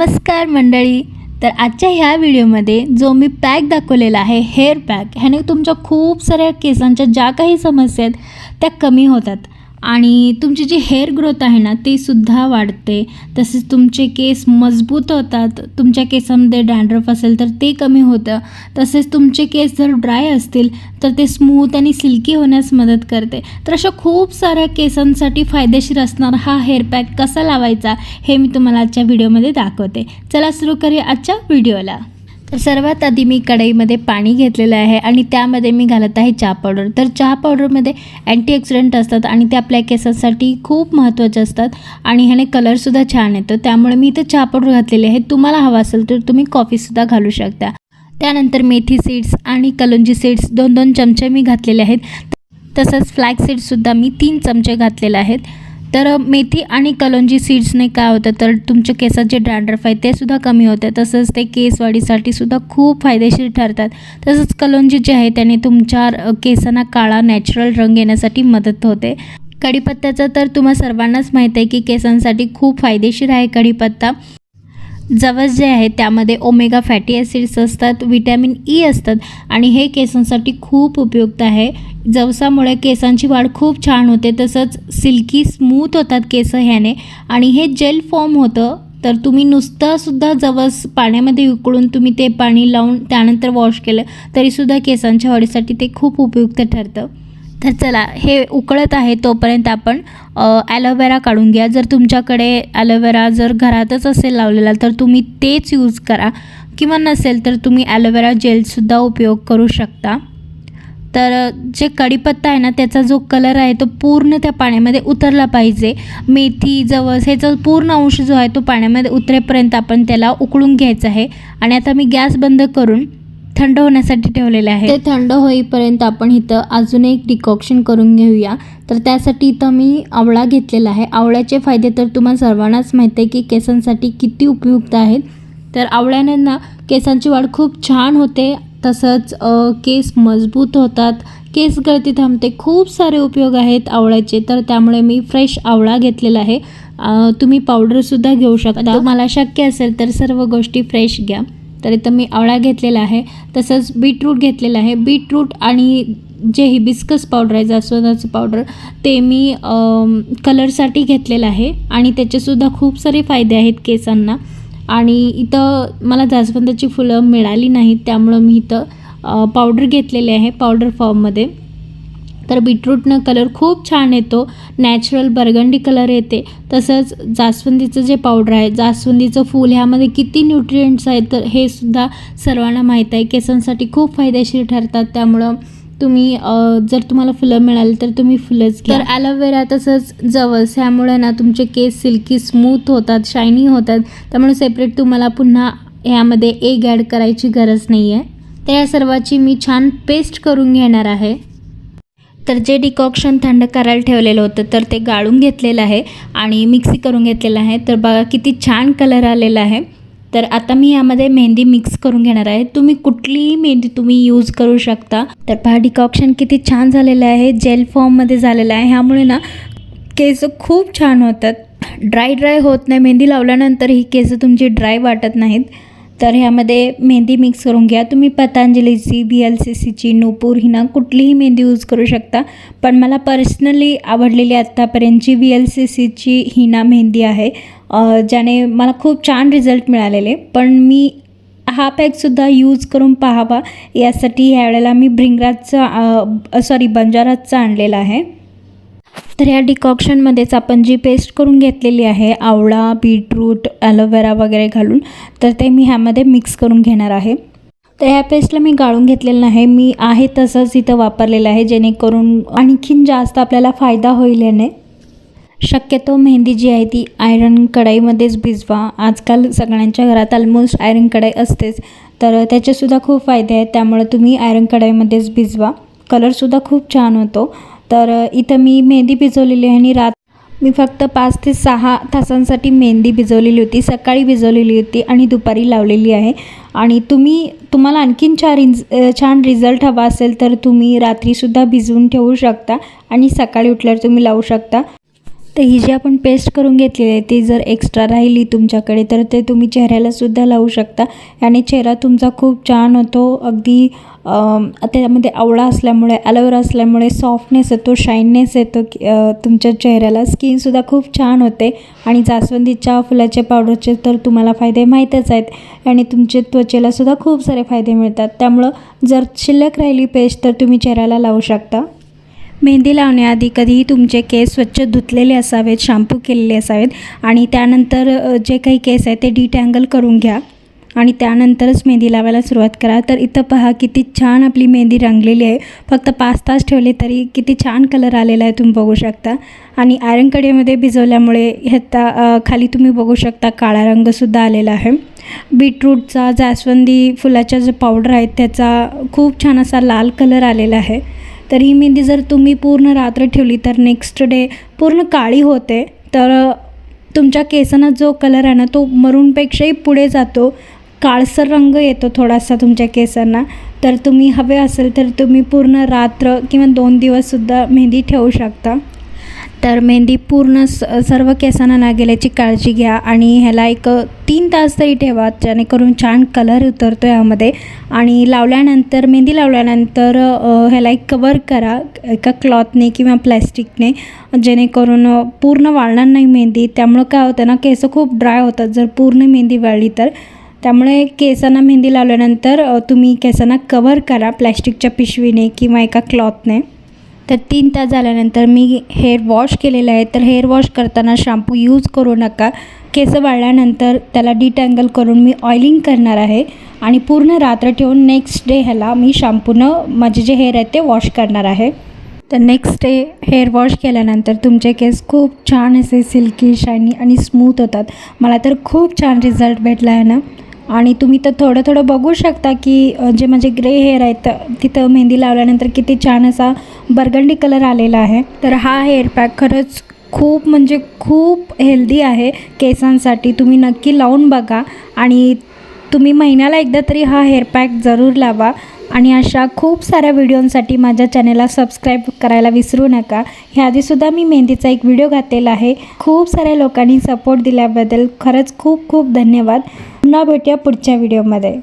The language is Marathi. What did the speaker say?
नमस्कार मंडळी. तर आजच्या ह्या व्हिडिओमध्ये जो मी पॅक दाखवलेला आहे हेअर पॅक ह्याने तुमच्या खूप साऱ्या केसांच्या ज्या काही समस्या आहेत त्या कमी होतात. आणि तुमची जी हेअर ग्रोथ आहे ना ती सुद्धा वाढते. तसेच तुमचे केस मजबूत होतात. तुमच्या केसांमध्ये डॅन्ड्रफ असेल तर ते कमी होतं. तसेच तुमचे केस जर ड्राय असतील तर ते स्मूथ आणि सिल्की होण्यास मदत करते. तर अशा खूप साऱ्या केसांसाठी फायदेशीर असणारा हा हेअर पॅक कसा लावायचा हे मी तुम्हाला आजच्या व्हिडिओमध्ये दाखवते. चला सुरू करूया आजच्या व्हिडिओला तर सर्वात आधी मी कढईमध्ये पाणी घेतलेलं आहे आणि त्यामध्ये मी घालत आहे चहा पावडर. तर चहा पावडरमध्ये अँटीऑक्सिडंट असतात आणि ते आपल्या केसांसाठी खूप महत्त्वाचे असतात आणि ह्याने कलरसुद्धा छान येतो. त्यामुळे मी इथं चहा पावडर घातलेली आहे. तुम्हाला हवा असेल तर तुम्ही कॉफीसुद्धा घालू शकता. त्यानंतर मेथी सीड्स आणि कलुंजी सीड्स दोन दोन चमचे मी घातलेले आहेत. तसंच फ्लॅग सीड्ससुद्धा मी तीन चमचे घातलेले आहेत. तर मेथी आणि कलंजी सीड्सने काय होतं? तर तुमच्या केसात जे डॅन्ड्रफ आहे ते सुद्धा कमी होते. तसंच ते केस वाढीसाठी सुद्धा खूप फायदेशीर ठरतात. तसंच कलंजी जे आहे त्याने तुमच्या केसांना काळा नॅचरल रंग येण्यासाठी मदत होते. कढीपत्त्याचं तर तुम्हा सर्वांनाच माहीत आहे की केसांसाठी खूप फायदेशीर आहे कढीपत्ता. जवस जे आहे त्यामध्ये ओमेगा फॅटी ॲसिड्स असतात विटॅमिन ई असतात आणि हे केसांसाठी खूप उपयुक्त आहे. जवसामुळे केसांची वाढ खूप छान होते. तसंच सिल्की स्मूथ होतात केस ह्याने. आणि हे जेल फॉर्म होतं. तर तुम्ही नुसतंसुद्धा जवस पाण्यामध्ये उकळून तुम्ही ते पाणी लावून त्यानंतर वॉश केलं तरीसुद्धा केसांच्या वाढीसाठी ते खूप उपयुक्त ठरतं. तर चला हे उकळत आहे तोपर्यंत आपण ॲलोवेरा काढून घ्या. जर तुमच्याकडे ॲलोवेरा जर घरातच असेल लावलेला तर तुम्ही तेच यूज करा. किंवा नसेल तर तुम्ही ॲलोवेरा जेलसुद्धा उपयोग करू शकता. तर जे कढीपत्ता आहे ना त्याचा जो कलर आहे तो पूर्ण त्या पाण्यामध्ये उतरला पाहिजे. मेथी जवस ह्याचा पूर्ण अंश जो आहे तो पाण्यामध्ये उतरेपर्यंत आपण त्याला उकळून घ्यायचा आहे. आणि आता मी गॅस बंद करून थंड होण्यासाठी ठेवलेले आहे. ते थंड होईपर्यंत आपण इथं अजून एक डिकॉक्शन करून घेऊया. तर त्यासाठी इथं मी आवळा घेतलेला आहे. आवळ्याचे फायदे तर तुम्हाला सर्वांनाच माहीत आहे की केसांसाठी किती उपयुक्त आहेत. तर आवळ्याने ना केसांची वाढ खूप छान होते. तसंच केस मजबूत होतात. केस गळती थांबते. खूप सारे उपयोग आहेत आवळ्याचे तर त्यामुळे मी फ्रेश आवळा घेतलेला आहे. तुम्ही पावडरसुद्धा घेऊ शकता. तुम्हाला शक्य असेल तर सर्व गोष्टी फ्रेश घ्या. तर इथं मी आवळा घेतलेला आहे. तसंच बीटरूट घेतलेलं आहे. बीटरूट आणि जे हिबिस्कस पावडर आहे जास्वंदाचं पावडर ते मी कलरसाठी घेतलेलं आहे. आणि त्याचेसुद्धा खूप सारे फायदे आहेत केसांना. आणि इथं मला जास्वंदाची फुलं मिळाली नाहीत त्यामुळं मी इथं पावडर घेतलेले आहे पावडर फॉर्ममध्ये तर बीटरूटनं कलर खूप छान येतो नॅचरल बर्गंडी कलर येते. तसंच जास्वंदीचं जे पावडर आहे जास्वंदीचं फूल ह्यामध्ये किती न्यूट्रिएंट्स आहेत तर हे सुद्धा सर्वांना माहीत आहे. केसांसाठी खूप फायदेशीर ठरतात त्यामुळं तुम्ही जर तुम्हाला फुलं मिळाली तर तुम्ही फुलंच घ्या. तर ॲलोवेरा तसंच जवस ह्यामुळे ना तुमचे केस सिल्की स्मूथ होतात शायनी होतात. त्यामुळे सेपरेट तुम्हाला पुन्हा ह्यामध्ये एग ॲड करायची गरज नाही आहे तर या सर्वाची मी छान पेस्ट करून घेणार आहे. तर जे डिकॉक्शन थंड करायला ठेवलेलं होतं तर ते गाळून घेतलेलं आहे आणि मिक्सी करून घेतलेलं आहे. तर बघा किती छान कलर आलेला आहे. तर आता मी यामध्ये मेहंदी मिक्स करून घेणार आहे. तुम्ही कुठलीही मेहंदी तुम्ही यूज करू शकता. तर पहा डिकॉक्शन किती छान झालेलं आहे. जेल फॉर्ममध्ये झालेलं आहे. ह्यामुळे ना केस खूप छान होतात. ड्राय ड्राय होत नाही. मेहंदी लावल्यानंतर ही केस तुमची ड्राय वाटत नाहीत. तर ह्यामध्ये मेहंदी मिक्स करून घ्या. तुम्ही पतंजलीची बी एल सी सीची नूपूर हिना कुठलीही मेहंदी यूज करू शकता. पण मला पर्सनली आवडलेली आत्तापर्यंतची व्ही एल सी सीची हिना मेहंदी आहे. ज्याने मला खूप छान रिझल्ट मिळालेले. पण मी हा पॅकसुद्धा यूज करून पाहावा. यासाठी ह्यावेळेला मी भ्रिंगराजचा सॉरी बंजाराजचा आणलेला आहे. तर ह्या डिकॉक्शनमध्येच आपण जी पेस्ट करून घेतलेली आहे आवळा बीटरूट ॲलोवेरा वगैरे घालून तर ते मी ह्यामध्ये मिक्स करून घेणार आहे. तर ह्या पेस्टला मी गाळून घेतलेलं नाही मी आहे तसंच इथं वापरलेलं आहे जेणेकरून आणखीन जास्त आपल्याला फायदा होईल याने. शक्यतो मेहंदी जी आहे ती आयरन कढाईमध्येच भिजवा. आजकाल सगळ्यांच्या घरात ऑलमोस्ट आयरन कढाई असतेच तर त्याचेसुद्धा खूप फायदे आहेत त्यामुळे तुम्ही आयरन कढाईमध्येच भिजवा. कलरसुद्धा खूप छान होतो. तर इथं मी मेहंदी भिजवलेली आहे आणि रात मी फक्त पाच ते सहा तासांसाठी मेहंदी भिजवलेली होती सकाळी भिजवलेली होती आणि दुपारी लावलेली आहे. आणि तुम्ही तुम्हाला आणखीन छान रिज छान रिझल्ट हवा असेल तर तुम्ही रात्रीसुद्धा भिजवून ठेवू शकता आणि सकाळी उठल्यावर तुम्ही लावू शकता. तर ही जी आपण पेस्ट करून घेतलेली आहे ती जर एक्स्ट्रा राहिली तुमच्याकडे तर ते तुम्ही चेहऱ्याला सुद्धा लावू शकता. आणि चेहरा तुमचा खूप छान होतो अगदी त्यामध्ये आवळा असल्यामुळे ॲलोवेरा असल्यामुळे सॉफ्टनेस येतो शाईननेस येतो की, तुमच्या चेहऱ्याला. स्किनसुद्धा खूप छान होते. आणि जास्वंदीच्या फुलाचे पावडरचे तर तुम्हाला फायदे माहीतच आहेत. आणि तुमच्या त्वचेलासुद्धा खूप सारे फायदे मिळतात. त्यामुळं जर शिल्लक राहिली पेस्ट तर तुम्ही चेहऱ्याला लावू शकता. मेहंदी लावण्याआधी कधीही तुमचे केस स्वच्छ धुतलेले असावेत शॅम्पू केलेले असावेत. आणि त्यानंतर जे काही केस आहे ते डिटँगल करून घ्या. आणि त्यानंतरच मेहंदी लावायला सुरुवात करा. तर इथं पहा किती छान आपली मेहंदी रंगलेली आहे. फक्त पाच तास ठेवले तरी किती छान कलर आलेला आहे तुम्ही बघू शकता. आणि आयरन कडेमध्ये भिजवल्यामुळे ह्याचा खाली तुम्ही बघू शकता काळा रंगसुद्धा आलेला आहे. बीटरूटचा जास्वंदी फुलाच्या जो पावडर आहेत त्याचा खूप छान असा लाल कलर आलेला आहे. तर ही मेहंदी जर तुम्ही पूर्ण रात्र ठेवली तर नेक्स्ट डे पूर्ण काळी होते. तर तुमच्या केसांना जो कलर आहे ना तो मरूनपेक्षाही पुढे जातो. काळसर रंग येतो थोडासा तुमच्या केसांना. तर तुम्ही हवे असेल तर तुम्ही पूर्ण रात्र किंवा दोन दिवससुद्धा मेहंदी ठेवू शकता. तर मेहंदी पूर्ण स सर्व केसांना ना गेल्याची काळजी घ्या आणि ह्याला एक तीन तास तरी ठेवा जेणेकरून छान कलर उतरतो यामध्ये. आणि लावल्यानंतर मेहंदी लावल्यानंतर ह्याला एक कवर करा एका क्लॉथने किंवा प्लॅस्टिकने जेणेकरून पूर्ण वाळणार नाही मेहंदी. त्यामुळं काय होतं ना केस खूप ड्राय होतात. जर पूर्ण मेहंदी वाळली तर त्यामुळे केसांना मेहंदी लावल्यानंतर तुम्ही केसांना कवर करा प्लॅस्टिकच्या पिशवीने किंवा एका क्लॉथने तर तीन तास झाल्यानंतर मी हेअर वॉश केलेलं आहे. तर हेअर वॉश करताना शॅम्पू यूज करू नका. केस वाळल्यानंतर त्याला डिटँगल करून मी ऑइलिंग करणार आहे आणि पूर्ण रात्र ठेवून नेक्स्ट डे ह्याला मी शॅम्पूनं माझे जे हेअर आहेत ते वॉश करणार आहे. तर नेक्स्ट डे हेअर वॉश केल्यानंतर तुमचे केस खूप छान असे सिल्की शायनी आणि स्मूथ होतात. मला तर खूप छान रिझल्ट भेटला आहे ना. आणि तुम्ही तर थोडं थोडं बघू शकता की जे माझे ग्रे हेअर आहेत तिथं मेहंदी लावल्यानंतर किती छान असा बर्गंडी कलर आलेला आहे. तर हा हेअर पॅक खरंच खूप म्हणजे खूप हेल्दी आहे केसांसाठी. तुम्ही नक्की लावून बघा आणि तुम्ही महिन्याला एकदा तरी हा हेअर पॅक जरूर लावा. आणि अशा खूप साऱ्या व्हिडिओंसाठी माझ्या चॅनेलला सबस्क्राईब करायला विसरू नका. ह्याआधीसुद्धा मी मेहंदीचा एक व्हिडिओ घातलेला आहे. खूप साऱ्या लोकांनी सपोर्ट दिल्याबद्दल खरंच खूप खूप धन्यवाद. पुन्हा भेटूया पुढच्या व्हिडिओमध्ये